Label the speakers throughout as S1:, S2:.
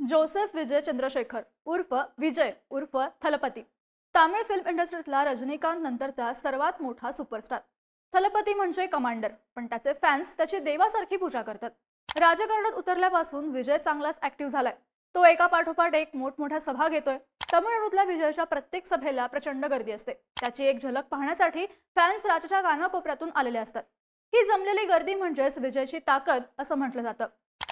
S1: Joseph विजय चंद्रशेखर उर्फ विजय उर्फ Thalapathy. Tamil film इंडस्ट्रीतला रजनीकांत नंतरचा सर्वात मोठा सुपरस्टार थलपती म्हणजे कमांडर पण त्याचे फॅन्स त्याची देवासारखी पूजा करतात. राजकारणात उतरल्यापासून विजय चांगलाच ऍक्टिव्ह झालाय. तो एका पाठोपाठ एक मोठमोठ्या सभा घेतोय. तमिळनाडूतल्या विजयच्या प्रत्येक सभेला प्रचंड गर्दी असते. त्याची एक झलक पाहण्यासाठी फॅन्स राज्याच्या कानाकोपऱ्यातून आलेले असतात. ही जमलेली गर्दी म्हणजेच विजयची ताकद असं म्हटलं जातं.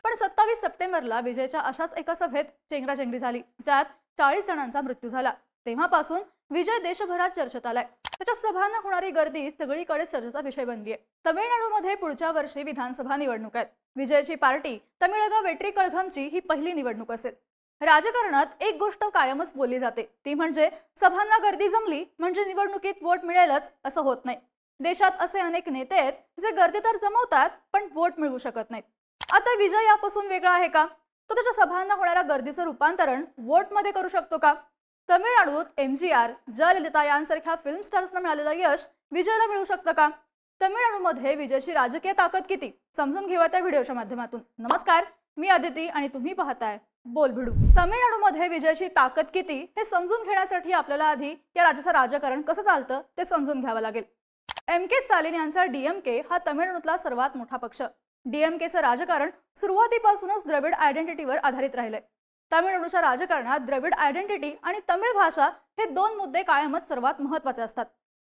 S1: पण सत्तावीस सप्टेंबरला विजयच्या अशाच एका सभेत चेंगराचेंगरी झाली ज्यात चाळीस जणांचा मृत्यू झाला. तेव्हापासून विजय देशभरात चर्चेत आलाय. त्याच्या सभांना होणारी गर्दी सगळीकडे चर्चेचा विषय बनली आहे तमिळनाडूमध्ये पुढच्या वर्षी विधानसभा निवडणूक आहेत. विजयची पार्टी तमिळगा वेट्री कळघमची ही पहिली निवडणूक असेल. राजकारणात एक गोष्ट कायमच बोलली जाते. ती म्हणजे सभांना गर्दी जमली म्हणजे निवडणुकीत वोट मिळेलच असं होत नाही. देशात असे अनेक नेते आहेत जे गर्दी तर जमवतात पण वोट मिळवू शकत नाहीत. आता विजय यापासून वेगळा आहे का? तो त्याच्या सभांना होणाऱ्या गर्दीचं रूपांतरण वोटमध्ये करू शकतो का? तमिळनाडूत एम जी आर जयललिता यांसारख्या फिल्म स्टार्सना मिळालेलं यश विजयला मिळू शकतं का? तमिळनाडूमध्ये विजयची राजकीय ताकद किती? समजून घेऊया त्या व्हिडिओच्या माध्यमातून. नमस्कार मी अदिती आणि तुम्ही पाहताय बोल भिडू तमिळनाडूमध्ये विजयची ताकद किती हे समजून घेण्यासाठी आपल्याला आधी या राज्याचं राजकारण कसं चालतं ते समजून घ्यावं लागेल. एम के स्टालिन यांचा डीएमके हा तमिळनाडूतला सर्वात मोठा पक्ष. डीएमकेचं राजकारण सुरुवातीपासूनच द्रविड आयडेंटिटीवर आधारित राहिलंय. तामिळनाडूच्या राजकारणात द्रविड आयडेंटिटी आणि तमिळ भाषा हे दोन मुद्दे कायमच सर्वात महत्त्वाचे असतात.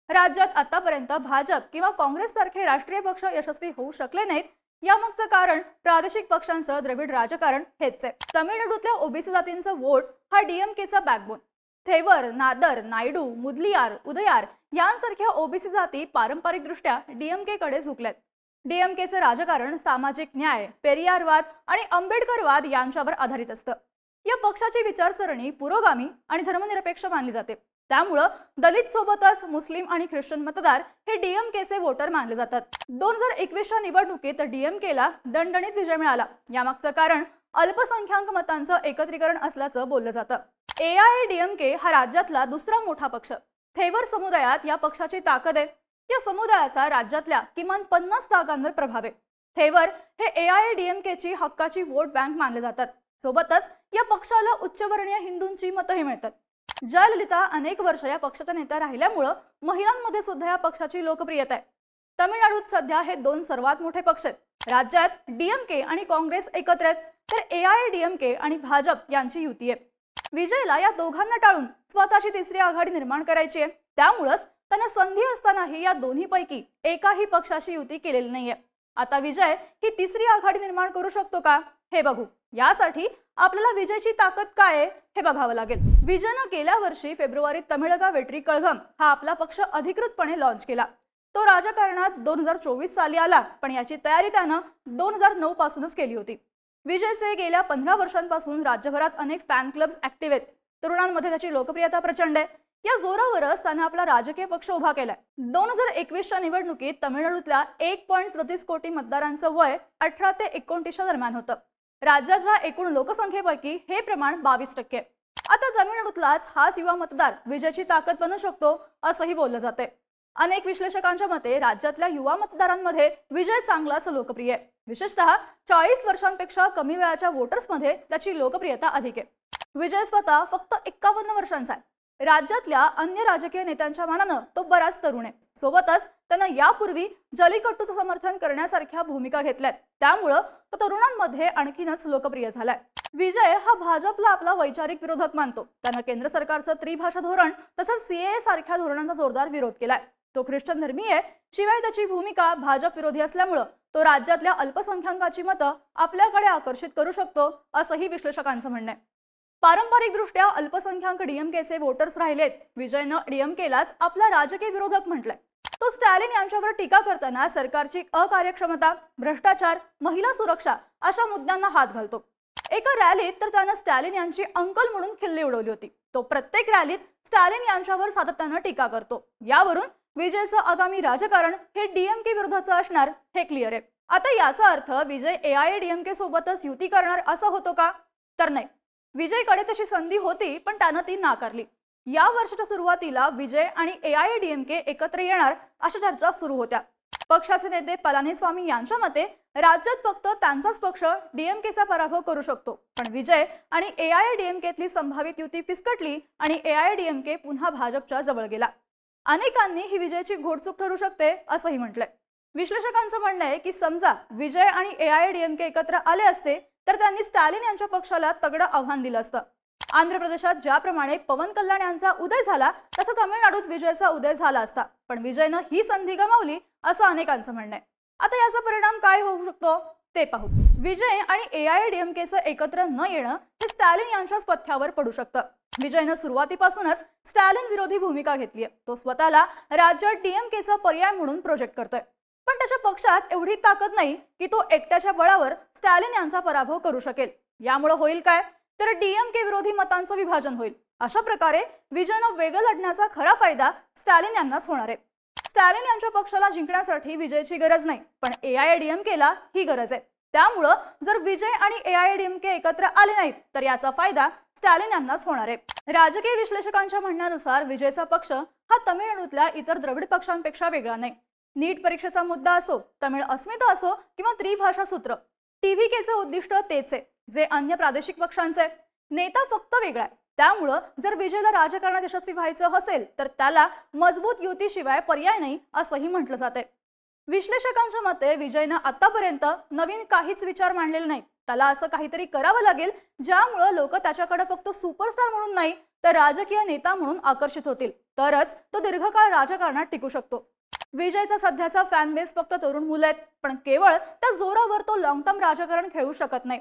S1: राज्यात आतापर्यंत भाजप किंवा काँग्रेससारखे राष्ट्रीय पक्ष यशस्वी होऊ शकले नाहीत यामागचं कारण प्रादेशिक पक्षांचं द्रविड राजकारण हेच आहे. तमिळनाडूतल्या ओबीसी जातींचं वोट हा डीएमकेचा बॅकबोन थेवर नादर नायडू मुदलियार उदयार यांसारख्या ओबीसी जाती पारंपरिकदृष्ट्या डीएमके कडे झुकल्यात. डीएमकेचं राजकारण सामाजिक न्याय पेरियारवाद आणि आंबेडकरवाद यांच्यावर आधारित असतं. या पक्षाची विचारसरणी पुरोगामी आणि धर्मनिरपेक्ष मानली जाते. त्यामुळं दलित सोबतच मुस्लिम आणि ख्रिश्चन मतदार हे डीएमकेचे वोटर मानले जातात. दोन हजार एकवीसच्या निवडणुकीत डीएमकेला दणदणीत विजय मिळाला. यामागचं कारण अल्पसंख्याक मतांचं एकत्रीकरण असल्याचं बोललं जातं. ए आय डीएमके हा राज्यातला दुसरा मोठा पक्ष. थेवर समुदायात या पक्षाची ताकद आहे. या समुदायाचा राज्यातल्या किमान पन्नास जागांवर प्रभाव आहे. थेवर हे ए आय डीएमकेची हक्काची वोट बँक मानले जातात. सोबतच या पक्षाला उच्चवर्णीय हिंदूंची मतही मिळतात. जयललिता अनेक वर्ष या पक्षाच्या नेत्या राहिल्यामुळं महिलांमध्ये सुद्धा या पक्षाची लोकप्रियता आहे. तमिळनाडूत सध्या हे दोन सर्वात मोठे पक्ष आहेत. राज्यात डीएमके आणि काँग्रेस एकत्र आहेत तर ए आय डीएमके आणि भाजप यांची युती आहे. विजयला या दोघांना टाळून स्वतःची तिसरी आघाडी निर्माण करायची आहे. त्यामुळंच त्यांना संधी असतानाही या दोन्हीपैकी एकाही पक्षाशी युती केलेली नाहीये. आता विजय ही तिसरी आघाडी निर्माण करू शकतो का? हे बघू. यासाठी आपल्याला विजयची ताकद काय आहे? हे बघावं लागेल. विजयनं गेल्या वर्षी फेब्रुवारीत तमिळगा वेट्री कळघम हा आपला पक्ष अधिकृतपणे लॉन्च केला. तो राजकारणात दोन हजार चोवीस साली आला पण याची तयारी त्यानं दोन हजार नऊ पासूनच केली होती. विजयचे गेल्या पंधरा वर्षांपासून राज्यभरात अनेक फॅन क्लब्स ऍक्टिव्ह आहेत. तरुणांमध्ये त्याची लोकप्रियता प्रचंड आहे. या जोरावरच त्याने आपला राजकीय पक्ष उभा केलाय. दोन हजार एकवीसच्या निवडणुकीत तमिळनाडूतल्या एक पॉईंट सदतीस कोटी मतदारांचं वय अठरा ते एकोणतीसच्या दरम्यान होतं. राज्याच्या एकूण लोकसंख्येपैकी हे प्रमाण बावीस टक्के. आता तमिळनाडूतलाच हाच युवा मतदार विजयाची ताकद बनू शकतो असंही बोललं जाते अनेक विश्लेषकांच्या मते राज्यातल्या युवा मतदारांमध्ये विजय चांगलाच लोकप्रिय आहे. विशेषतः चाळीस वर्षांपेक्षा कमी वयाच्या वोटर्समध्ये त्याची लोकप्रियता अधिक आहे. विजय स्वतः फक्त एक्कावन्न वर्षांचा आहे. राज्यातल्या अन्य राजकीय नेत्यांच्या मानानं तो बराच तरुण आहे. सोबतच त्यानं यापूर्वी जलीकट्टूचं समर्थन करण्यासारख्या भूमिका घेतल्यात. त्यामुळं तो तरुणांमध्ये आणखीनच लोकप्रिय झालाय. विजय हा भाजपला आपला वैचारिक विरोधक मानतो. त्यानं केंद्र सरकारचं त्रिभाषा धोरण तसंच सीए सारख्या धोरणांचा जोरदार विरोध केलाय. तो ख्रिश्चन धर्मीय शिवाय त्याची भूमिका भाजप विरोधी असल्यामुळं तो राज्यातल्या अल्पसंख्याकांची मतं आपल्याकडे आकर्षित करू शकतो असंही विश्लेषकांचं म्हणणं आहे. पारंपरिकदृष्ट्या अल्पसंख्याक डीएमकेचे वोटर्स राहिलेत. विजयनं डीएमकेलाच आपला राजकीय विरोधक म्हटलंय. तो स्टॅलिन यांच्यावर टीका करताना सरकारची अकार्यक्षमता भ्रष्टाचार महिला सुरक्षा अशा मुद्द्यांना हात घालतो. एका रॅलीत तर त्यानं स्टॅलिन यांची अंकल म्हणून खिल्ली उडवली होती. तो प्रत्येक रॅलीत स्टॅलिन यांच्यावर सातत्यानं टीका करतो. यावरून विजयचं आगामी राजकारण हे डीएमके विरोधाचं असणार हे क्लिअर आहे. आता याचा अर्थ विजय ए आय डीएमके सोबतच युती करणार असं होतो का? तर नाही. विजयकडे तशी संधी होती पण त्यानं ती नाकारली. या वर्षाच्या सुरुवातीला विजय आणि ए आय डीएमके एकत्र येणार अशा चर्चा सुरू होत्या. पक्षाचे नेते पलानीस्वामी यांच्या मते राज्यात फक्त त्यांचाच पक्ष डीएमकेचा पराभव करू शकतो. पण विजय आणि एआयएडीएमकेतली संभावित युती फिसकटली आणि एआयएडीएमके पुन्हा भाजपच्या जवळ गेला. अनेकांनी ही विजयची घोडचूक ठरू शकते असंही म्हटलंय. विश्लेषकांचं म्हणणं आहे की समजा विजय आणि एआयएडीएमके एकत्र आले असते तर त्यांनी स्टॅलिन यांच्या पक्षाला तगडं आव्हान दिलं असतं. आंध्र प्रदेशात ज्याप्रमाणे पवन कल्याण यांचा उदय झाला तसं तमिळनाडूत विजयचा उदय झाला असता. पण विजयनं ही संधी गमावली असं अनेकांचं म्हणणं आहे. आता याचा परिणाम काय होऊ शकतो? ते पाहू. विजय आणि ए आय एआयएडीएमकेचं एकत्र न येणं हे स्टॅलिन यांच्याच पथ्यावर पडू शकतं. विजयनं सुरुवातीपासूनच स्टॅलिन विरोधी भूमिका घेतली आहे तो स्वतःला राज्यात डीएमकेचा पर्याय म्हणून प्रोजेक्ट करतोय. पण त्याच्या पक्षात एवढी ताकद नाही की तो एकट्याच्या बळावर स्टॅलिन यांचा पराभव करू शकेल. यामुळे होईल काय? तर डीएमके विरोधी मतांचं विभाजन होईल. अशा प्रकारे विजयनं वेगळं लढण्याचा खरा फायदा स्टॅलिन यांनाच होणार आहे. स्टॅलिन यांच्या पक्षाला जिंकण्यासाठी विजयची गरज नाही पण एआयएडीएमकेला ही गरज आहे. त्यामुळं जर विजय आणि एआयएडीएमके एकत्र आले नाहीत तर याचा फायदा स्टॅलिन यांनाच होणार आहे. राजकीय विश्लेषकांच्या म्हणण्यानुसार विजयचा पक्ष हा तमिळनाडूतल्या इतर द्रविड पक्षांपेक्षा वेगळा नाही. नीट परीक्षेचा मुद्दा असो तमिळ अस्मिता असो किंवा त्रिभाषा सूत्र टीव्हीकेचे उद्दिष्ट तेच आहे जे अन्य प्रादेशिक पक्षांचे. आहे. नेता फक्त वेगळा आहे त्यामुळं जर विजयला राजकारणात यशस्वी व्हायचं असेल तर त्याला मजबूत युतीशिवाय पर्याय नाही असंही म्हटलं जाते विश्लेषकांच्या मते विजयनं आतापर्यंत नवीन काहीच विचार मांडलेले नाही त्याला असं काहीतरी करावं लागेल ज्यामुळं लोक त्याच्याकडे फक्त सुपरस्टार म्हणून नाही तर राजकीय नेता म्हणून आकर्षित होतील. तरच तो दीर्घकाळ राजकारणात टिकू शकतो. विजयचा सध्याचा फॅन बेस फक्त तरुण मुलं आहेत पण केवळ त्या जोरावर तो लॉंग टर्म राजकारण खेळू शकत नाही.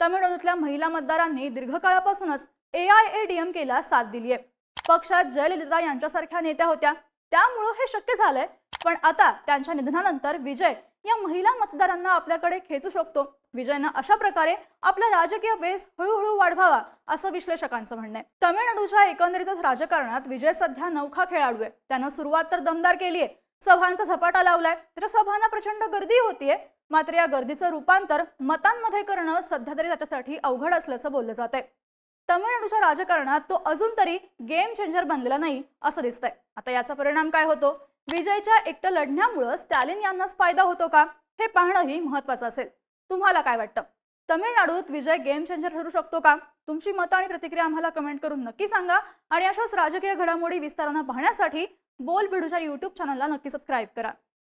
S1: तमिळनाडूतल्या महिला मतदारांनी दीर्घकाळापासूनच A I A D M केला साथ दिली आहे. पक्षात जयललिता यांच्यासारख्या नेत्या होत्या. त्यामुळं हे शक्य झालंय पण आता त्यांच्या निधनानंतर विजय या महिला मतदारांना आपल्याकडे खेचू शकतो. विजयनं अशा प्रकारे आपला राजकीय बेस हळूहळू वाढवावा असं विश्लेषकांचं म्हणणं आहे. तमिळनाडूच्या एकंदरीतच राजकारणात विजय सध्या नौखा खेळाडू आहे. त्यानं सुरुवात तर दमदार केली आहे सभांचा झपाटा लावलाय. त्याच्या सभांना प्रचंड गर्दी होतीये. मात्र या गर्दीचं रूपांतर मतांमध्ये करणं सध्या तरी त्याच्यासाठी अवघड असल्याचं बोललं जात आहे तमिळनाडूच्या राजकारणात तो अजून तरी गेम चेंजर बनलेला नाही असं दिसतंय. आता याचा परिणाम काय होतो? विजयच्या एकटं लढण्यामुळं स्टॅलिन यांनाच फायदा होतो का? हे पाहणंही महत्वाचं असेल. तुम्हाला काय वाटतं? तमिळनाडूत विजय गेम चेंजर ठरू शकतो का? तुमची मतं आणि प्रतिक्रिया आम्हाला कमेंट करून नक्की सांगा. आणि अशाच राजकीय घडामोडी विस्तारानं पाहण्यासाठी बोल बिडूच्या यूट्यूब चॅनलला नक्की सबस्क्राईब करा.